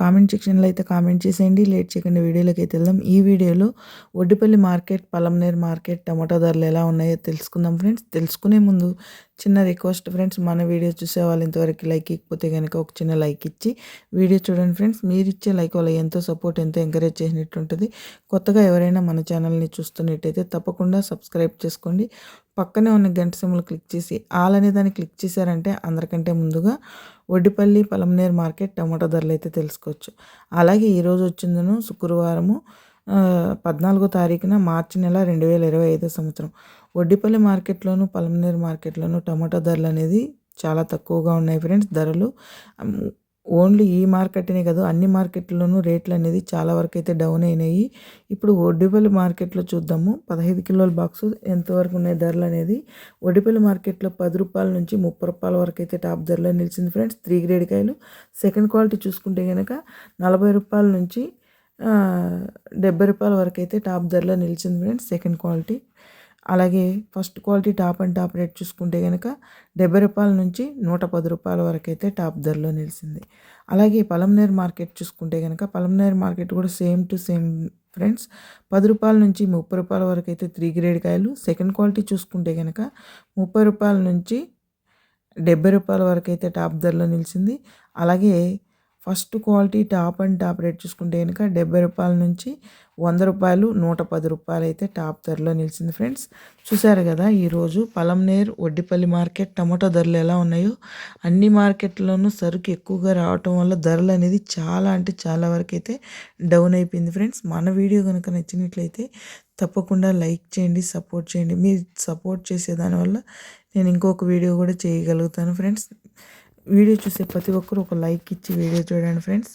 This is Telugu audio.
కామెంట్ సెక్షన్లో అయితే కామెంట్ చేసేయండి. లేట్ చేయకుండా వీడియోలోకి అయితే వెళ్దాం. ఈ వీడియోలో Oddipalli market Palamaner market tomato ధరలు ఎలా ఉన్నాయో తెలుసుకుందాం ఫ్రెండ్స్. తెలుసుకునే ముందు చిన్న రిక్వెస్ట్ ఫ్రెండ్స్ మన వీడియో చూసే వాళ్ళు ఇంతవరకు లైక్ ఇకపోతే కనుక ఒక చిన్న లైక్ ఇచ్చి వీడియో చూడండి ఫ్రెండ్స్. మీరు ఇచ్చే లైక్ వల్ల ఎంతో సపోర్ట్ ఎంతో ఎంకరేజ్ చేసినట్టు ఉంటుంది. కొత్తగా ఎవరైనా మన ఛానల్ని చూస్తున్నట్టయితే తప్పకుండా సబ్స్క్రైబ్ చేసుకోండి. పక్కనే ఉన్న గంట సిమ్లు క్లిక్ చేసి ఆల్ అనే దాన్ని క్లిక్ చేశారంటే అందరికంటే ముందుగా ఒడ్డిపల్లి పలమనేర్ మార్కెట్ టమాటో ధరలు అయితే తెలుసుకోవచ్చు. అలాగే ఈరోజు వచ్చిందను శుక్రవారము పద్నాలుగో తారీఖున మార్చి నెల రెండు వేల ఇరవై ఐదో సంవత్సరం. ఒడ్డిపల్లి మార్కెట్లోను పలమనేరు మార్కెట్లోను టమాటో ధరలు అనేది చాలా తక్కువగా ఉన్నాయి ఫ్రెండ్స్. ధరలు ఓన్లీ ఈ మార్కెట్నే కాదు అన్ని మార్కెట్లోనూ రేట్లు అనేది చాలా వరకు అయితే డౌన్ అయినాయి. ఇప్పుడు ఒడ్డిపల్లి మార్కెట్లో చూద్దాము. పదహైదు కిలోల బాక్స్ ఎంతవరకు ఉన్నాయి ధరలు అనేది ఒడ్డిపల్లి మార్కెట్లో పది రూపాయల నుంచి ముప్పై రూపాయల వరకు అయితే టాప్ ధరలో నిలిచింది ఫ్రెండ్స్. త్రీ గ్రేడ్ కాయలు. సెకండ్ క్వాలిటీ చూసుకుంటే కనుక నలభై రూపాయల నుంచి డెబ్బై రూపాయల వరకు అయితే టాప్ ధరలో నిలిచింది ఫ్రెండ్స్ సెకండ్ క్వాలిటీ. అలాగే first quality top and top rate చూసుకుంటే కనుక డెబ్బై రూపాయల నుంచి నూట పది రూపాయల వరకు అయితే టాప్ ధరలో నిలిచింది. అలాగే పలంనేర్ మార్కెట్ చూసుకుంటే కనుక పలంనేర్ మార్కెట్ కూడా సేమ్ టు సేమ్ ఫ్రెండ్స్ పది రూపాయల నుంచి ముప్పై రూపాయల వరకు అయితే త్రీ గ్రేడ్ కాయలు. సెకండ్ క్వాలిటీ చూసుకుంటే కనుక ముప్పై రూపాయల నుంచి డెబ్బై రూపాయల వరకు అయితే టాప్ ధరలో నిలిచింది. అలాగే first quality top and top rate చూసుకుంటే కనుక డెబ్బై రూపాయల నుంచి వంద రూపాయలు నూట పది రూపాయలు అయితే టాప్ ధరలో నిలిచింది ఫ్రెండ్స్. చూసారు కదా ఈరోజు పలంనేర్ వడ్డిపల్లి మార్కెట్ టమాటో ధరలు ఎలా ఉన్నాయో అన్ని మార్కెట్లోనూ సరుకు ఎక్కువగా రావటం వల్ల ధరలు అనేది చాలా అంటే చాలా వరకు అయితే డౌన్ అయిపోయింది ఫ్రెండ్స్. మన వీడియో కనుక నచ్చినట్లయితే తప్పకుండా లైక్ చేయండి సపోర్ట్ చేయండి. మీరు సపోర్ట్ చేసే దానివల్ల నేను ఇంకొక వీడియో కూడా చేయగలుగుతాను ఫ్రెండ్స్. వీడియో చూసే ప్రతి ఒక్కరు ఒక లైక్ ఇచ్చి వీడియో చూడండి ఫ్రెండ్స్.